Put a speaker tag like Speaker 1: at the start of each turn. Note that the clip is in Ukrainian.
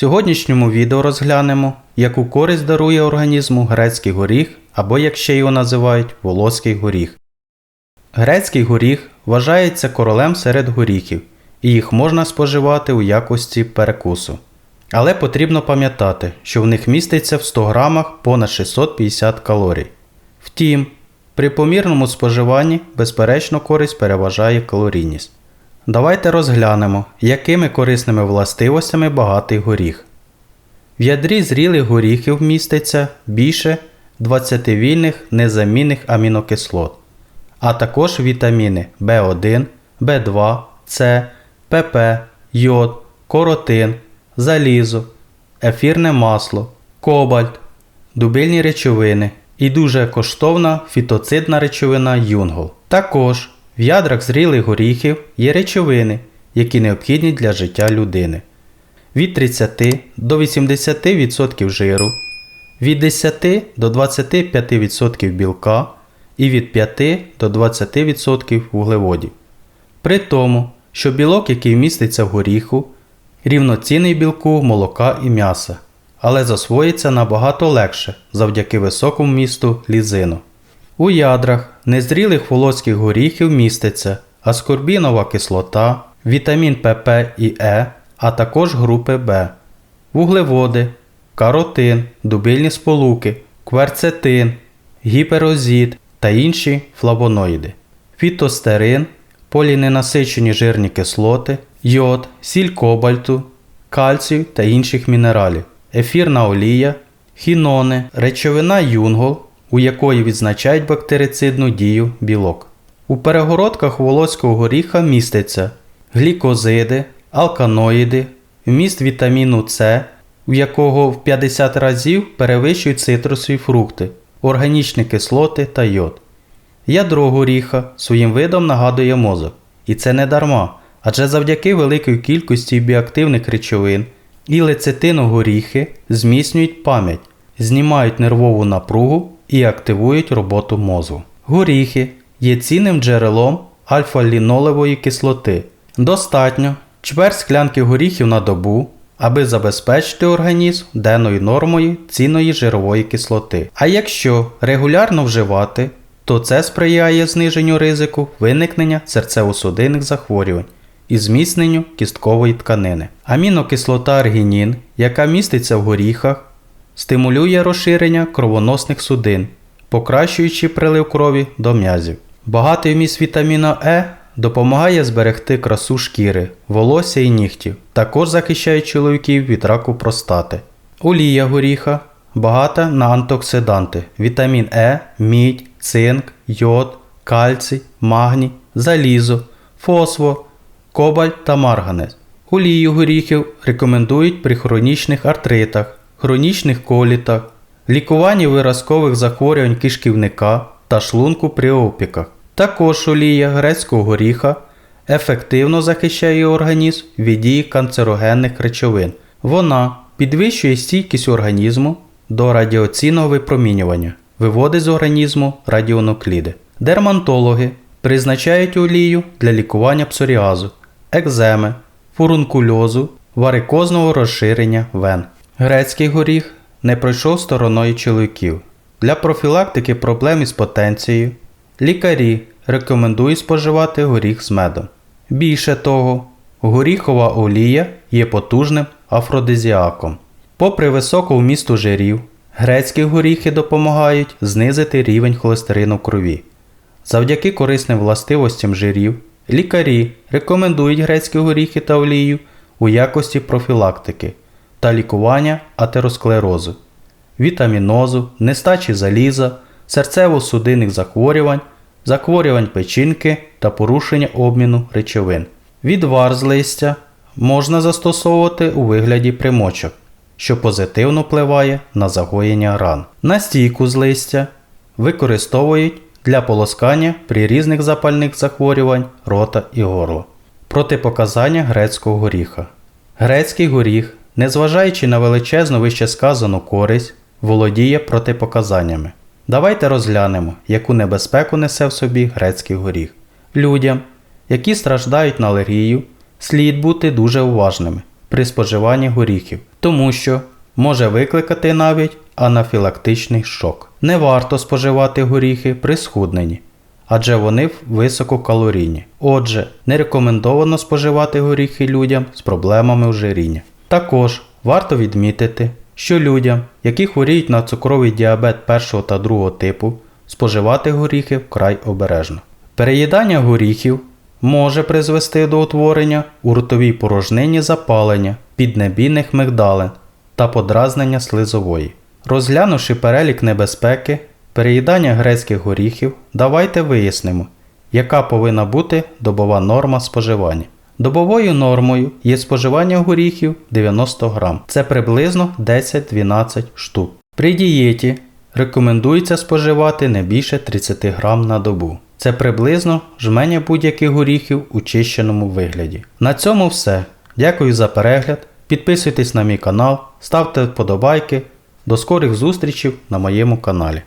Speaker 1: сьогоднішньому відео розглянемо, яку користь дарує організму грецький горіх або як ще його називають волоський горіх. Грецький горіх вважається королем серед горіхів, і їх можна споживати у якості перекусу. Але потрібно пам'ятати, що в них міститься в 100 грамах понад 650 калорій. Втім, при помірному споживанні безперечно користь переважає калорійність. Давайте розглянемо, якими корисними властивостями багатий горіх. В ядрі зрілих горіхів міститься більше 20 вільних незамінних амінокислот, а також вітаміни В1, В2, С, ПП, йод, коротин, залізо, ефірне масло, кобальт, дубильні речовини і дуже коштовна фітоцидна речовина юнгол. Також в ядрах зрілих горіхів є речовини, які необхідні для життя людини. Від 30 до 80% жиру, від 10 до 25% білка і від 5 до 20% вуглеводів. При тому, що білок, який міститься в горіху, рівноцінний білку молока і м'яса, але засвоїться набагато легше завдяки високому місту лізину. У ядрах незрілих волоських горіхів міститься аскорбінова кислота, вітамін ПП і Е, а також групи Б, вуглеводи, каротин, дубильні сполуки, кверцетин, гіперозід та інші флавоноїди, фітостерин, поліненасичені жирні кислоти, йод, сіль кобальту, кальцію та інших мінералів, ефірна олія, хінони, речовина юнгол, у якої відзначають бактерицидну дію білок. У перегородках волоського горіха містяться глікозиди, алканоїди, вміст вітаміну С, у якого в 50 разів перевищують цитрусові фрукти, органічні кислоти та йод. Ядро горіха своїм видом нагадує мозок. І це не дарма, адже завдяки великій кількості біоактивних речовин і лецитину горіхи зміцнюють пам'ять, знімають нервову напругу і активують роботу мозку. Горіхи є цінним джерелом альфа-лінолевої кислоти. Достатньо чверть склянки горіхів на добу, аби забезпечити організм денною нормою цінної жирової кислоти. А якщо регулярно вживати, то це сприяє зниженню ризику виникнення серцево-судинних захворювань і зміцненню кісткової тканини. Амінокислота аргінін, яка міститься в горіхах, стимулює розширення кровоносних судин, покращуючи прилив крові до м'язів. Багатий вміст вітаміна Е допомагає зберегти красу шкіри, волосся і нігтів, також захищає чоловіків від раку простати. Олія горіха багата на антиоксиданти, вітамін Е, мідь, цинк, йод, кальцій, магній, залізо, фосфор, кобальт та марганець. Олію горіхів рекомендують при хронічних артритах, хронічних колітах, лікуванні виразкових захворювань кишківника та шлунку при опіках. Також олія грецького горіха ефективно захищає організм від дії канцерогенних речовин. Вона підвищує стійкість організму до радіаційного випромінювання, виводить з організму радіонукліди. Дерматологи призначають олію для лікування псоріазу, екземи, фурункульозу, варикозного розширення вен. Грецький горіх не пройшов стороною чоловіків. Для профілактики проблем із потенцією лікарі рекомендують споживати горіх з медом. Більше того, горіхова олія є потужним афродизіаком. Попри високу вмісту жирів, грецькі горіхи допомагають знизити рівень холестерину в крові. Завдяки корисним властивостям жирів, лікарі рекомендують грецькі горіхи та олію у якості профілактики та лікування атеросклерозу, вітамінозу, нестачі заліза, серцево-судинних захворювань, захворювань печінки та порушення обміну речовин. Відвар з листя можна застосовувати у вигляді примочок, що позитивно впливає на загоєння ран. Настійку з листя використовують для полоскання при різних запальних захворювань рота і горла. Протипоказання грецького горіха. Грецький горіх, незважаючи на величезну вище сказану користь, володіє протипоказаннями. Давайте розглянемо, яку небезпеку несе в собі грецький горіх. Людям, які страждають на алергію, слід бути дуже уважними. при споживанні горіхів, тому що може викликати навіть анафілактичний шок. Не варто споживати горіхи при схудненні, адже вони висококалорійні. Отже, не рекомендовано споживати горіхи людям з проблемами ожиріння. Також варто відмітити, що людям, які хворіють на цукровий діабет першого та другого типу, споживати горіхи вкрай обережно. Переїдання горіхів може призвести до утворення у ротовій порожнині запалення піднебійних мигдалин та подразнення слизової. Розглянувши перелік небезпеки переїдання грецьких горіхів, давайте вияснимо, яка повинна бути добова норма споживання. Добовою нормою є споживання горіхів 90 грам. Це приблизно 10-12 штук. При дієті рекомендується споживати не більше 30 грам на добу. Це приблизно жменя будь-яких горіхів у чищеному вигляді. На цьому все. Дякую за перегляд. Підписуйтесь на мій канал, ставте вподобайки. До скорих зустрічей на моєму каналі.